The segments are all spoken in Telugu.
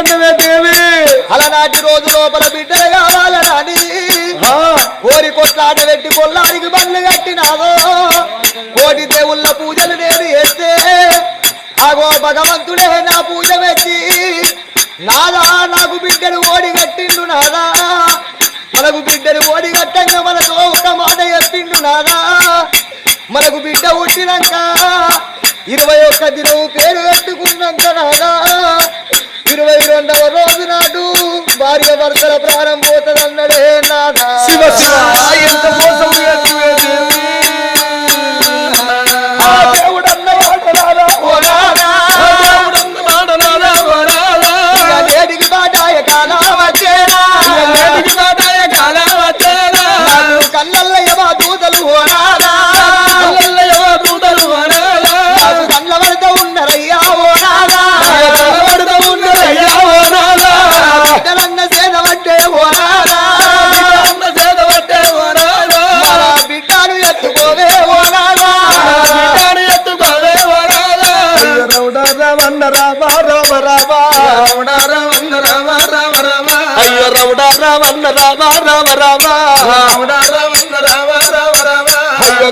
వెళ్తాండవే దేవి. అలనాటి రోజు లోపల బిడ్డలు కావాలని కోరి కొట్లాడ పెట్టి కొల్లారికి బండ్లు కట్టినాదో కోటి దేవుళ్ళ పూజలు నేను చేస్తే అగో భగవంతుడే నా పూజ పెట్టి నాదా నాకు బిడ్డను ఓడి కట్టిండు నాదా. మనకు బిడ్డను ఓడి కట్టంగా మనతో ఒక మాట చెప్పిండు నాదా. మనకు బిడ్డ పుట్టినాక ఇరవై ఒక్క దినం పేరు పెట్టుకున్నాక నాగా ఇరవై రెండవ రోజు నాడు భార్య భర్తల ప్రాణం పోతుందన్నడే నాదా శివ శివ ఎంత మోసం రామ రామ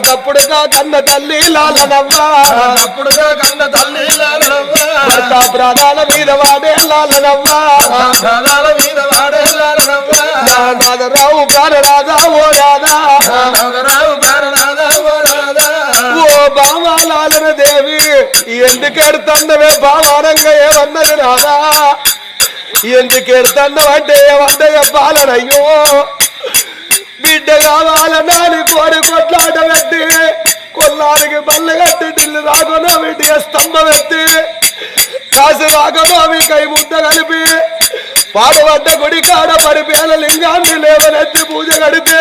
గప్పుడుగా కన్న తల్లి లాలనవ్వ అప్పుడుగా కన్న తల్లి లాలనవ్వ. భర్త ప్రాణాల మీద వాడే లాలనవ్వ ప్రాణాల మీద వాడే లాలనవ్వ. నా నాదరావు ప్రాణరాధా ఓ రాధా నాగరావు ప్రాణనాథ ఓ రాధా. ఓ బామా లాలన దేవి ఎందుకు ఎడుతుండవే బామానంగా ఏమన్నది రాదా ఎందుకు ఎడుతుండవు అంటే ఏమన్నయ్య బాలనయ్యో బిడ్డ కావాలన్నా అని కోరి కొట్లాట పెట్టి కొల్లారికి బల్ల కట్టి ఢిల్లు రాకుండా బిడ్డ స్తంభం ఎత్తి కాసు రాకుండా కై ముద్ద కలిపి పాడబడ్డ గుడి కాడ పరిపేల లింగాన్ని లేవనెత్తి పూజ కడితే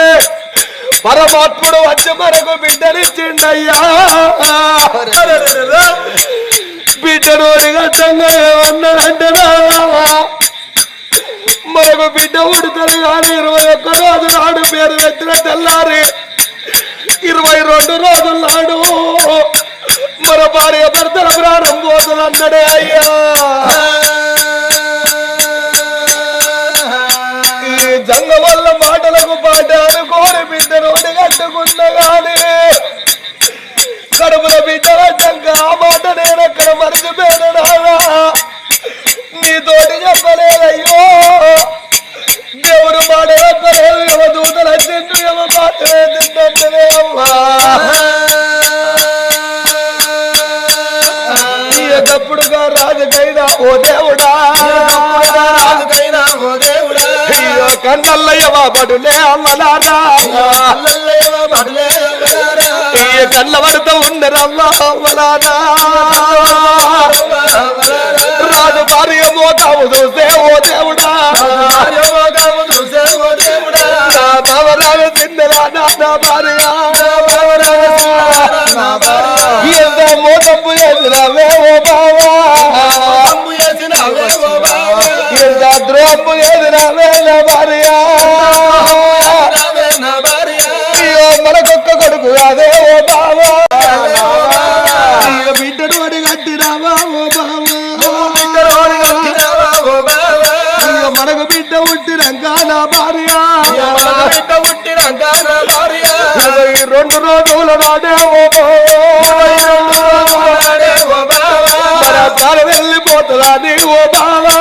పరమాత్ముడు వచ్చి మనకు బిడ్డనిచ్చిండయ్యా. బిడ్డను గట్టంగా ఏమన్నాడంటే గారు పేరు పెట్టిన తెల్లారి ఇరవై రెండు రోజుల నాడు మన భార్య భర్తల ప్రాణం పోతుంది అన్నాడే అయ్యా. ఈ జంగ వల్ల మాటలకు పాట అనుకోని బిడ్డను కట్టుకున్న గాని కడుపుల బిడ్డ వచ్చాక ఆ మాట నేను అక్కడ నీ నీతోటి చెప్పలేదయ్యో. దేవుడు మాట దూతలు తింటే అమ్మా ఎప్పుడుగా రాజుకైనా ఓ దేవుడా రాజుకైనా ఓ దేవుడా. అయ్యో కన్నల్లయ్య బాబడులే అమ్మలారా అల్లల్లయ్య బడులే అవ్వలారా. ఈ కళ్ళ వరద ఉండరమ్మా అమ్మలారా రాజు భార్య మోతాము చూస్తే ఓ దేవుడా ఎంత తప్పు చేసినావే ఓ బావా. ఎంత ద్రోపు ఎదురవే నా భార్య నావే నా భార్య. అయ్యో మనకొక్క కొడుకు అదే ఓ నా భార్య బిడ్డ పుట్టినాక నా భార్య. ఇరవై రెండు రోజుల నాడే ఓ బావా నాడే ఓ బావా. వెళ్ళిపోతుందని ఓ బావా.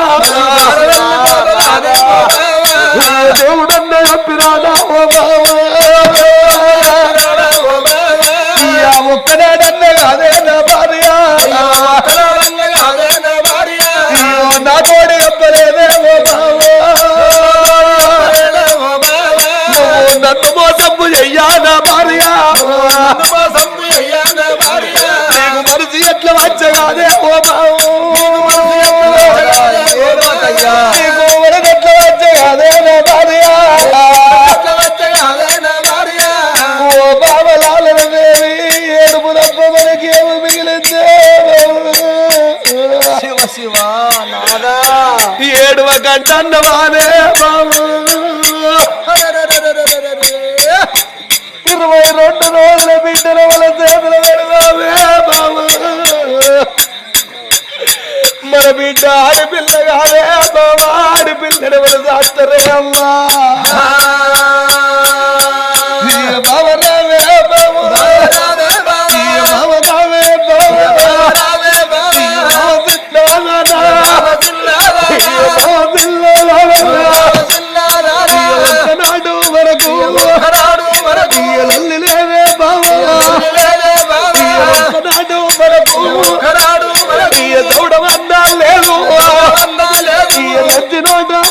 దేవుడన్న చెప్పినాడా ఓ బావా నాడే ఓ నన్ను మోసము చెయ్యానా భార్య? మోసము చెయ్యానా భార్య? నీకు మనసు ఎట్లా వచ్చగాదే ఓ బావు. నీకు మనసు ఎట్లా వచ్చగాదే నా భార్య? ఓ బావలాల దేవి ఏడుపు తప్ప మనకి ఏమి మిగిలిందే ఏడువ గంట అన్నవాదే రెండు రోజుల బిడ్డల వల్ల చేతులు పెడదామే బాబు. మన బిడ్డ ఆడపిల్ల కాదే బాబా. ఆడపిల్లని మన చేస్తారే అమ్మా.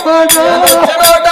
నోట మాట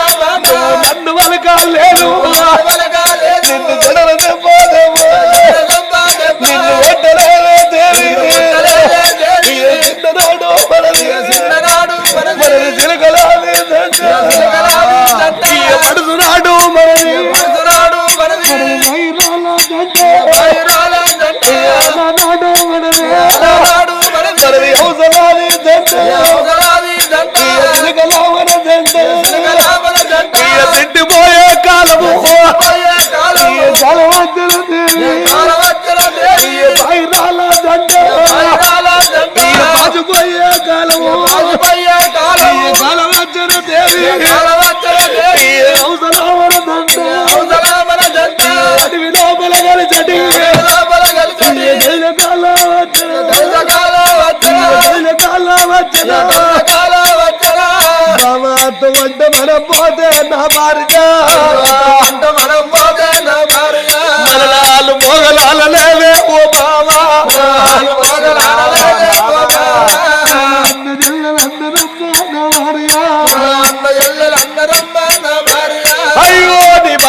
కాలము ఇక జలవంతుల దేవి. ఇక అవసరావన దండ. అడవి లోపల కలిసటి ఇక జైల కాల వచ్చిన జైల కాల వచ్చిన బాబాతో వంట మన పోతే నా భార్య. మరణాలు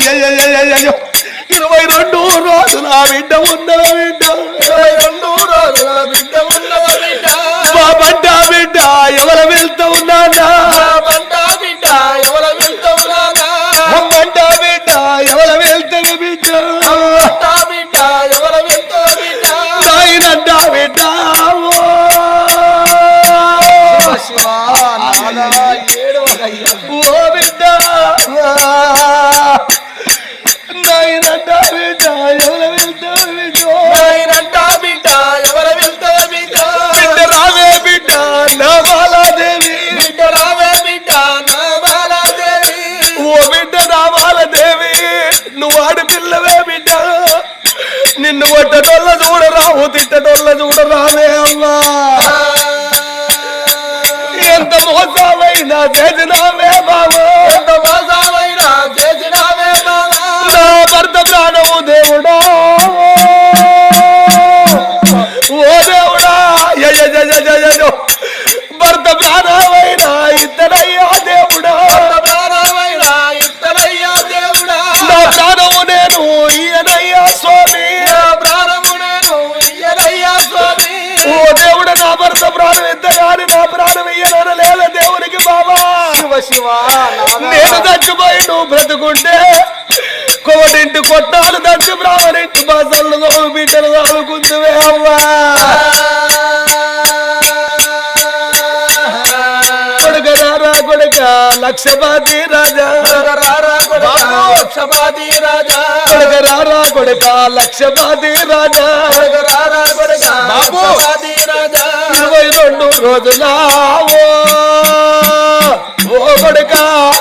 బిడ్డ అయ్యయ్యయ్యయ్యో. ఇరవై రెండు రోజుల బిడ్డ ఉన్నదా బిడ్డ. బాబంట బిడ్డ ఎవరు వెళ్తూ ఉన్నా నిన్ను కొట్టటోళ్ళ చూడరావు తిట్టటోళ్ళ చూడరావే అమ్మా. ఎంత మోసమైనా చేసినావే బాబు బ్రతుకుంటే కోడింటి కొట్టాలు దంచి బ్రాహ్మణింటి బాసలు నోవు బిడ్డలు నవ్వుకుంటువే అవ్వా. కొడుకరారా కొడుక లక్షపాతి రాజా. క్షపాతి రాజా. కొడుకరారా కొడుక లక్షపాతి రాజా. బాబు. రాజా. ఇరవై రెండు రోజుల కొడుక.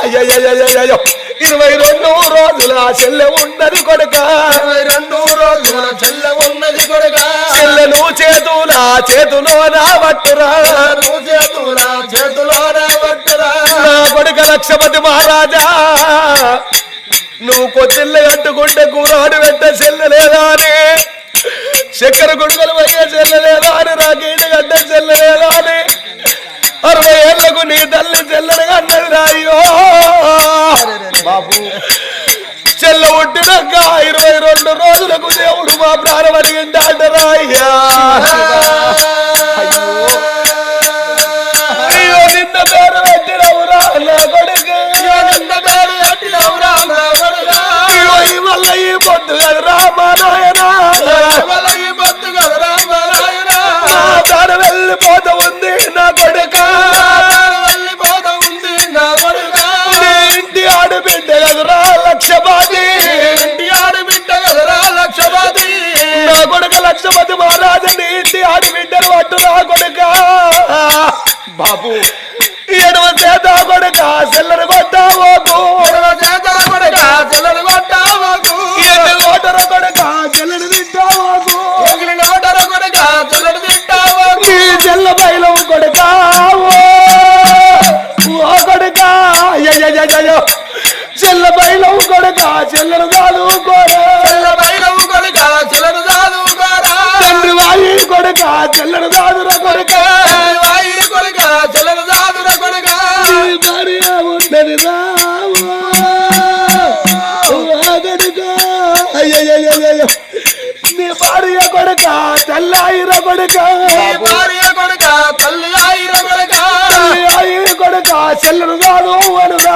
అయ్యయ్యయ్యయ్యో. ఇరవై రెండు రోజుల చెల్లె ఉన్నది కొడుక. ఇరవై రెండు రోజుల చెల్ల ఉన్నది కొడుక. చెల్లెను చేతుల చేతులో నా పట్టురా. నువ్వు చేతుల చేతులోన పట్టురా. నా కొడుక లక్షపతి మహారాజా. నువ్వు కొత్తిల్ల కట్టుకుంటే కూరాడు పెట్ట చెల్లెలేదా అని. చక్కెర గుడుకలు పోయే చెల్లెలేదా అని. రాకీడి గడ్డ చెల్లెలేదా అని. అరవై నీ తల్లి చెల్లెలుగా అన్నది రాయో. బాబు. చెల్ల ఒడ్డునక ఇరవై రెండు రోజులకు దేవుడు మా ప్రాణం అడిగిందాట రాయ్యా. చెల్ల బయలవు కొడుక చెల్లడు కాదు తండ్రి వాయి కొడుక చెల్లడు కాదు కొడుక. భార్య ఉండని నీ భార్య కొడుక తల్లాయిర కొడుక. భార్య కొడుక తల్లి ఆయిర కొడుక. తల్లి ఆయిర కొడుక చెల్లడు కాదు అనుగా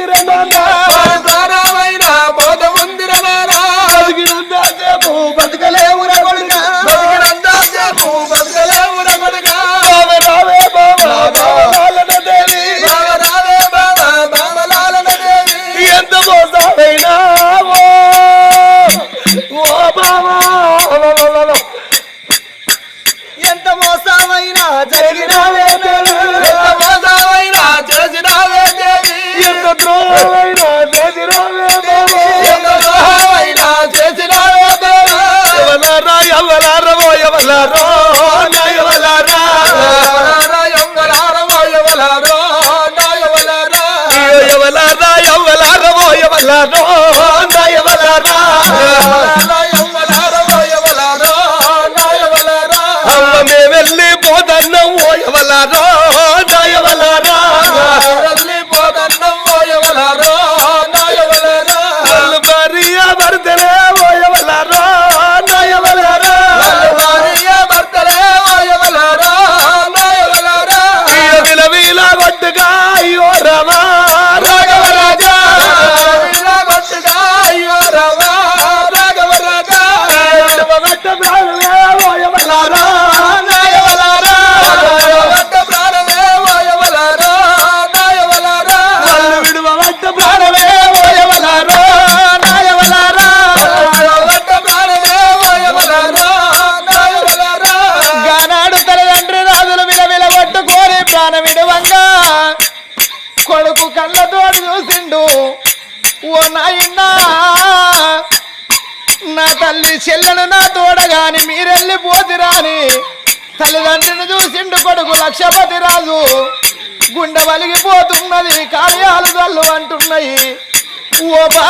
Love.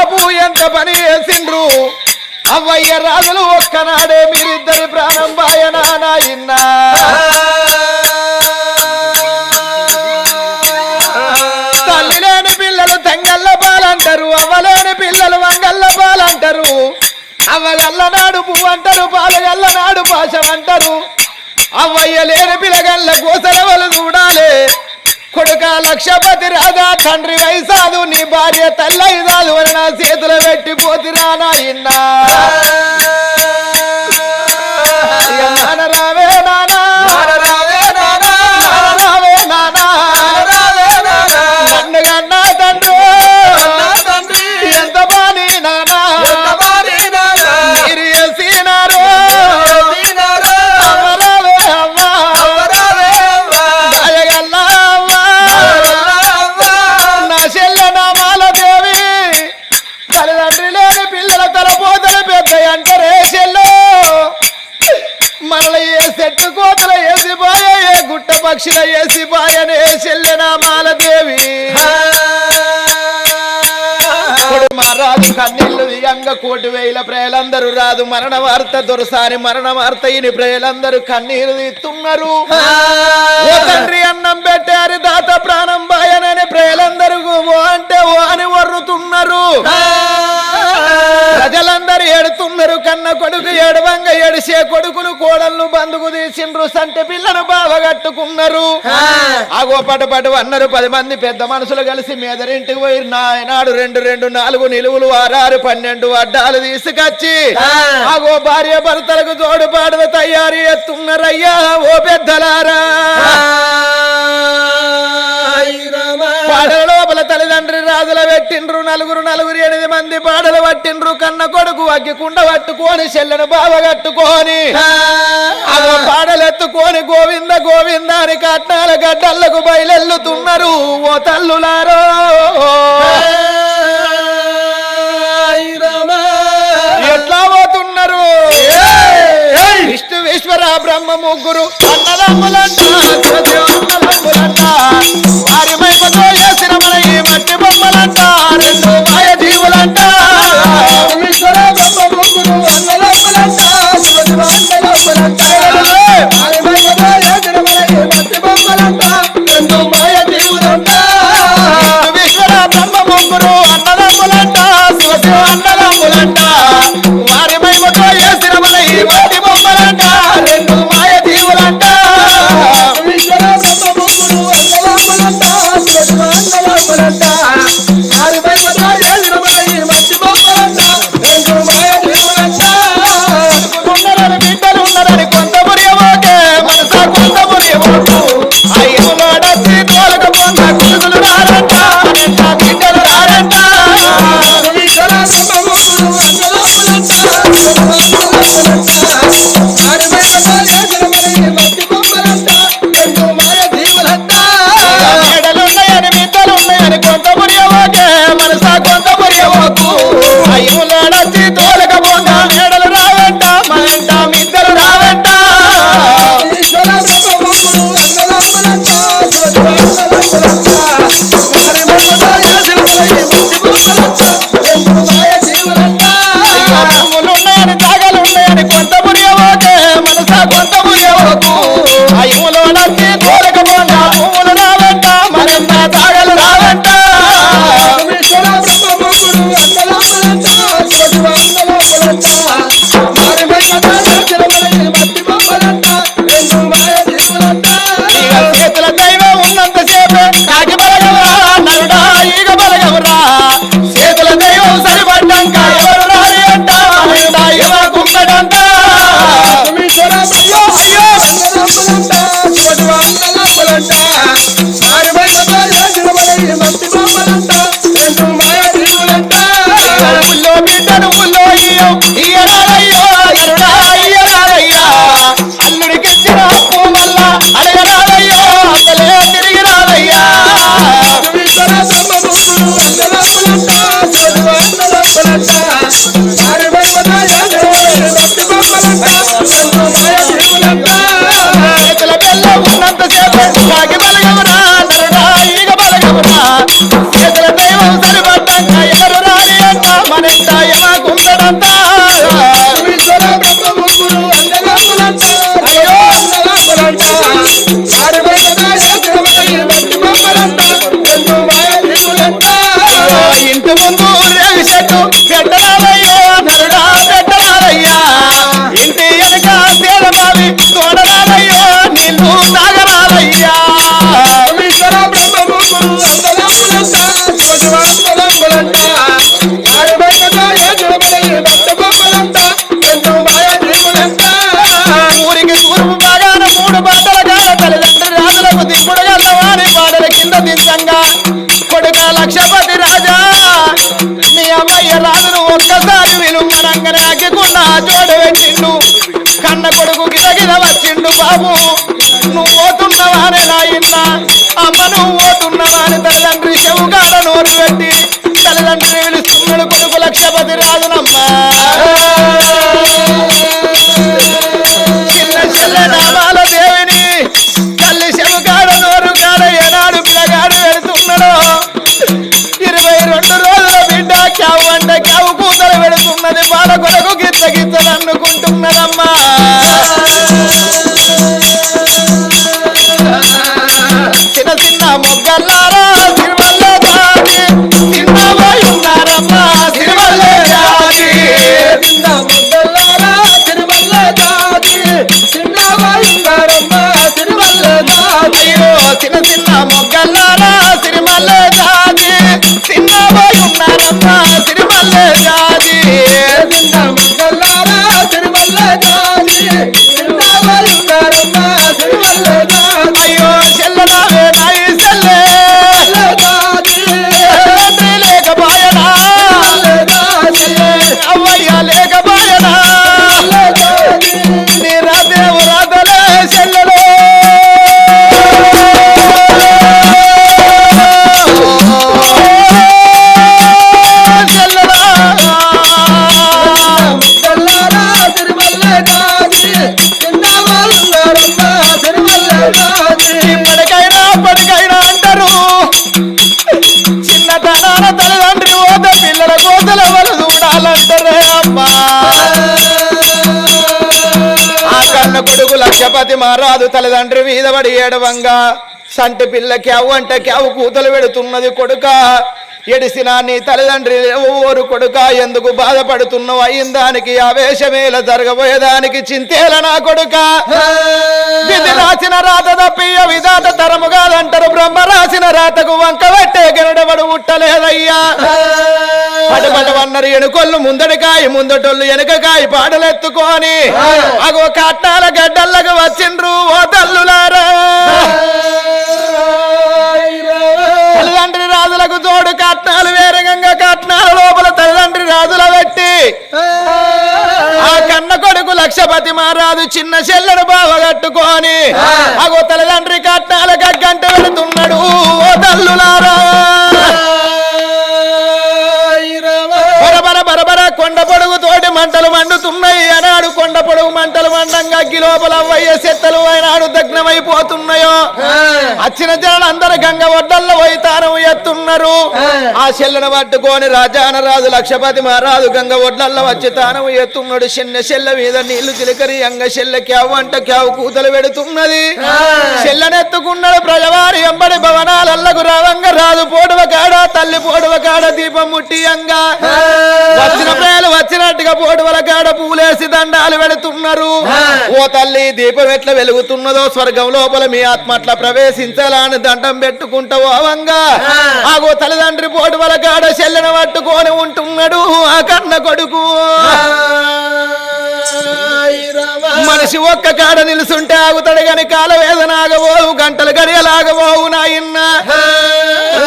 బాబు ఎంత పని చేసిండ్రు? అవ్వయ్య రాజులు ఒక్కనాడే మీరిద్దరి ప్రాణం బాయన నాయన్నా తల్లి లేని పిల్లలు తెంగల్ల పాలంటారు అవ్వలేని పిల్లలు వంగల్ల పాలంటారు. అవ్వలల్ల నాడు పువ్వు అంటారు పాలగల్ల నాడు పాశం అంటారు. అవ్వయ్య లేని పిల్లగల్ల కోసలవలు చూడాలి. కొడుక లక్షపతి రాజా తండ్రి వయసాదు నీ భార్య తల్లైదాదు అని నా చేతులు పెట్టిపోతిరా నాయన్నా పక్షుల వేసి పాయనే చెల్లెనామాల దేవి ఇప్పుడు మహారాజు కన్నీళ్ళు దిగంగ కోటి వేల ప్రజలందరూ రాదు. మరణ వార్త దొరసాని మరణ వార్త ఇని ప్రజలందరూ కన్నీరు తీస్తున్నారు. ఓ తండ్రి అన్నం పెట్టారు దాత ప్రాణం బాయనని ప్రజలందరూ అంటే ఓ అని వర్రుతున్నారు ప్రజలందరూ ఏడుతున్నారు కన్న కొడుకు ఏడవంగ ఏడిసే కొడుకులు కోడళ్ళు బందుకు తీసిండ్రు సంటి పిల్లను బావగట్టుకున్నారు ఆగో పటు పటు అన్నారు పది మంది పెద్ద మనుషులు కలిసి మీదరింటికి పోయి నాయనాడు రెండు రెండు నాలుగు నిలువులు ఆరారు పన్నెండు అడ్డాలు తీసుకొచ్చి ఆగో భార్య భర్తలకు తోడు పాడలు తయారు ఎత్తున్నారయ్యా ఓ పెద్దలారా. లోపల తల్లిదండ్రి రాజుల పెట్టిండ్రు నలుగురు నలుగురు ఎనిమిది మంది పాడలు పట్టిండ్రు. కన్న కొడుకు అగ్గి కుండ పట్టుకొని చెల్లెను బావ కట్టుకొని. ఆగో పాడలు ఎత్తుకొని గోవింద గోవింద అని కట్నాల గడ్డళ్ళకు బయలెల్లుతున్నారు. ఓ తల్లులారో. ఎట్లా పోతున్నారు? విష్ణు విశ్వర బ్రహ్మ ముగ్గురు అన్నదమ్ములంట వారి మహిమతో చేసిన మన ఈ మట్టి బొమ్మలంట రెండు రెండు మాయ బ్రహ్మ అన్నదమ్ములంట అన్నదమ్ములంట. రాజును ఒక్కసారి విలుంగనంగనే అగ్గికున్న పెట్టిండు. కన్న కొడుకు గిరగిర వచ్చిండు బాబు. నువ్వు పోతున్నావానే నాయన్న అమ్మ నువ్వు పోతున్నావాని తల్లిదండ్రి చెవుగాల నోరు పెట్టి తల్లిదండ్రి పిలుస్తున్నాడు కొడుకు లక్షపతి రాజునమ్మా. గిత్తలు అనుకుంటున్నదమ్మా చిన్న చిన్న మొగ్గల్లారా దాది చిన్నవాళ్ళమ్మ తిరుమల దాది ఇప్పటికైనా అప్పటికైనా అంటారు. చిన్నతనాన తల్లిదండ్రి ఓద పిల్లల కోతలు ఎవరు చూడాలంటారే అమ్మా. ఆ కన్న కొడుకు లక్షపతి మారాదు తల్లిదండ్రి మీద పడి ఏడవంగా సంటి పిల్లకి అవ్వు అంటే క్యావు కూతలు పెడుతున్నది కొడుక. ఎడిసిన నీ తల్లిదండ్రి ఓరు కొడుక? ఎందుకు బాధపడుతున్నావు? అయిన దానికి ఆవేశమేల జరగబోయేదానికి చింతేల నా కొడుక? విధి రాసిన రాత తప్పియ విధాత తరము కాదంటారు. బ్రహ్మ రాసిన రాతకు వంక పెట్టే గెనడబడు ఉట్టలేదయ్యా? పటపటవన్నరు ఎనుకొల్లు ముందడికాయ ముందటోళ్ళు వెనుకకాయ పాడలెత్తుకొని అగో కట్టాల గడ్డల్లకు వచ్చిండ్రు. లక్షపతి మహారాజు చిన్న చెల్లెడు బావ కట్టుకొని అగో తల్లిదండ్రి కట్నాల గంట పెడుతున్నాడు. ఓ తల్లులారా. బరబర బరబర కొండ పొడుగు తోటి మంటలు మండుతున్నాయి. అనాడు కొండ పొడుగు మంటలు మండంగా అగ్గి లోపల అవ్వయ్య చెత్తలు అయినాడు దగ్నమైపోతున్నాయో. వచ్చిన జనాలు అందరు గంగ ఒడ్డల్లో తానం ఎత్తున్నారు. ఆ చెల్లెను పట్టుకొని రాజాన రాజు లక్షపతి మహారాజు గంగ ఒడ్లల్లో వచ్చి తానం ఎత్తున్నాడు. చిన్న చెల్ల మీద నీళ్ళు తిలకరి అంగ చెల్ల క్యావు అంట క్యావు కూతలు పెడుతున్నది. చెల్లనెత్తుకున్నాడు ప్రజవారి ఎంబడి భవనాలల్లకు రావంగ రాజు పోడువ కాడ తల్లి పోడువ కాడ దీపం ముట్టి వచ్చిన ప్రేలు వచ్చినట్టుగా పోడువల కాడ పూలేసి దండాలు పెడుతున్నారు. ఓ తల్లి దీపం ఎట్లా వెలుగుతున్నదో స్వర్గం లోపల మీ ఆత్మ అట్లా ప్రవేశించాలని దండం పెట్టుకుంటావు అవంగా. ఆగో తల్లిదండ్రి పోటువల కాడ చెల్లెన పట్టుకొని ఉంటున్నాడు ఆ కన్న కొడుకు. మనిషి ఒక్క కాడ నిలుసుంటే ఆగుతాడు గాని కాల వేదన ఆగబోవు గంటలు గడియలాగబోవు నాయన్న.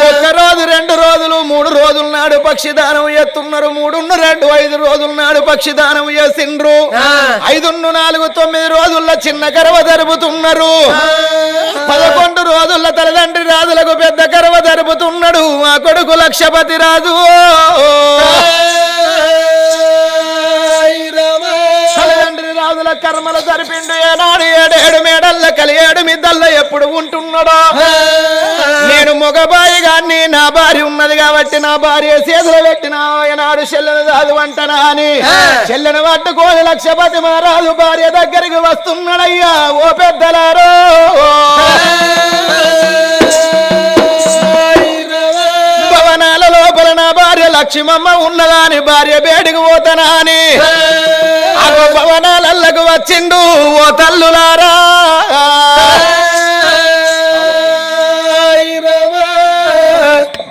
ఒక్క రోజు రెండు రోజులు మూడు రోజుల నాడు పక్షిదానం ఎత్తున్నారు. మూడున్న రెండు ఐదు రోజుల నాడు పక్షిదానం చేసిండ్రు. ఐదున్న నాలుగు తొమ్మిది రోజుల్లో చిన్న గర్వ జరుపుతున్నారు. పదకొండు రోజుల తల్లిదండ్రి రాజులకు పెద్ద గర్వ జరుపుతున్నాడు. ఆ కొడుకు లక్షపతి రాజు. కర్మలు జరిపిండు ఏనాడు ఏడేడు మేడల్ల కలియేడు మిద్దల్లో ఎప్పుడు ఉంటున్నాడో? నేను మగబాయి గాని నా భార్య ఉన్నది కాబట్టి నా భార్య చేతులు పెట్టిన ఏనాడు చెల్లెను రాదు అంటనా అని. చెల్లెను పట్టుకోని లక్షపతి మహారాజు భార్య దగ్గరికి వస్తున్నాడయ్యా ఓ పెద్దలారో! భార్య ఉన్నదాని భార్య బేడికి పోతానా అని. అగో భవనాలకు వచ్చిండు ఓ తల్లులారా.